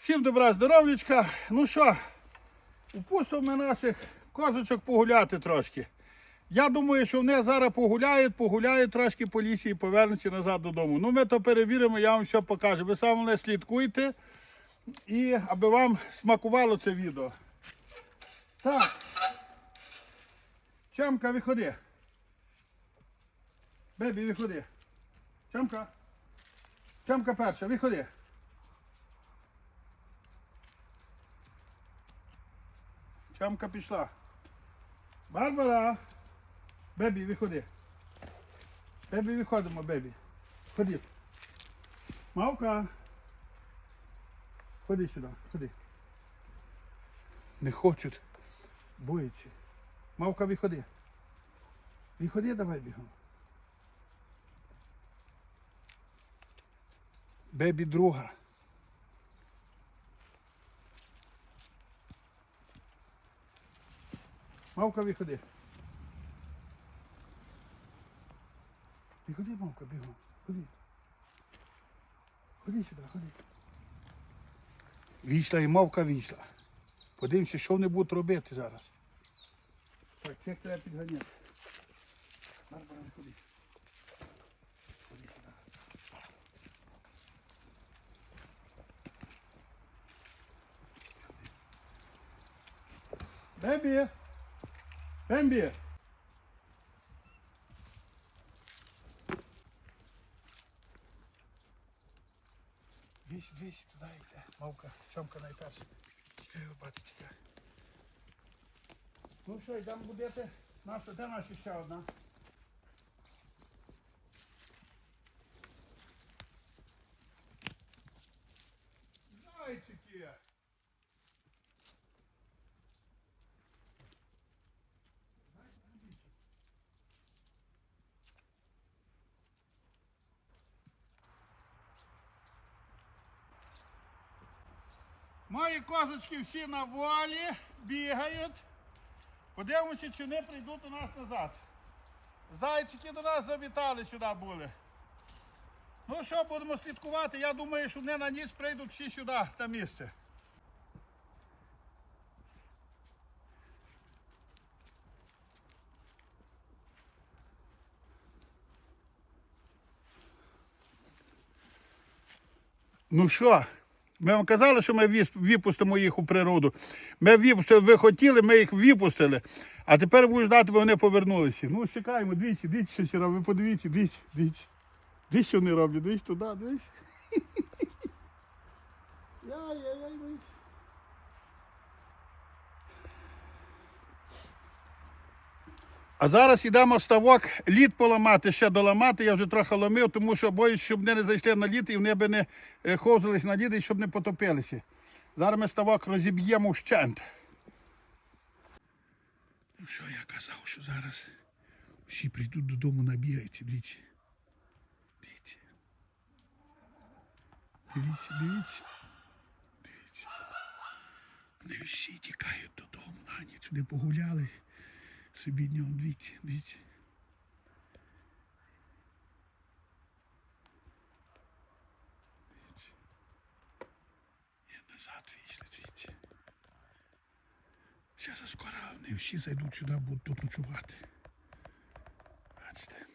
Всім добра здоров'ячка. Ну що, упустимо ми наших козочок погуляти трошки. Я думаю, що вони зараз погуляють, погуляють трошки по лісі і повернуться назад додому. Ну, ми то перевіримо, я вам все покажу. Ви саме не слідкуйте, і аби вам смакувало це відео. Так. Чамка, виходи. Бебі, виходи. Чамка. Чамка перша, виходи. Чамка пішла. Барбара. Бебі, виходи. Бебі, виходимо, бебі. Ходи. Мавка. Ходи сюди, ходи. Не хочуть. Боїться. Мавка, виходи. Виходи, давай бігом. Бебі друга. Мавка, виходи. Виходи, мавка, бігом. Ходи. Ходи сюди, ходи. Вийшла і мавка вийшла. Подивимося, що вони будуть робити зараз. Так, цих треба підганяти. Барбара, ходи. Ходи сюди. Бебі! Бембі! Двічі, двічі, туди йде. Мавка, чомка найперша. Чекай, його бачу, чекай. Ну що, йдемо будити. Наша, де наша ще одна? Зайчики! Мої козочки всі на волі, бігають. Подивимося, чи вони прийдуть до нас назад. Зайчики до нас завітали сюди були. Ну що, будемо слідкувати. Я думаю, що вони на ніч прийдуть всі сюди, на місце. Ну що, ми вам казали, що ми випустимо їх у природу. Ми випустили, ви хотіли, ми їх випустили. А тепер будеш знати, бо вони повернулися. Ну, чекаємо, дивіться, дивіться, що сіра, ви подивіться, дивіться, дивіться. Дивіться, що вони роблять, дивіться туди, дивіться. Яй-яй-яй, дивіться. А зараз йдемо ставок, лід поламати, ще доламати. Я вже трохи ломив, тому що боюсь, щоб вони не зайшли на лід і вони б не е, ховзались на лід і щоб не потопилися. Зараз ми ставок розіб'ємо вщент. Ну що я казав, що зараз всі прийдуть додому, набігаються, дивіться. Дивіться. Дивіться, дивіться. Дивіться. Вони всі тікають додому на ніч. Вони погуляли собі днем, дивіться, дивіться. Дивіться. І назад вийшли, дивіться. Зараз скоро вони всі зайдуть сюди, будуть тут ночувати. Бачите.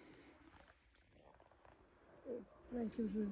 Знаєте, вже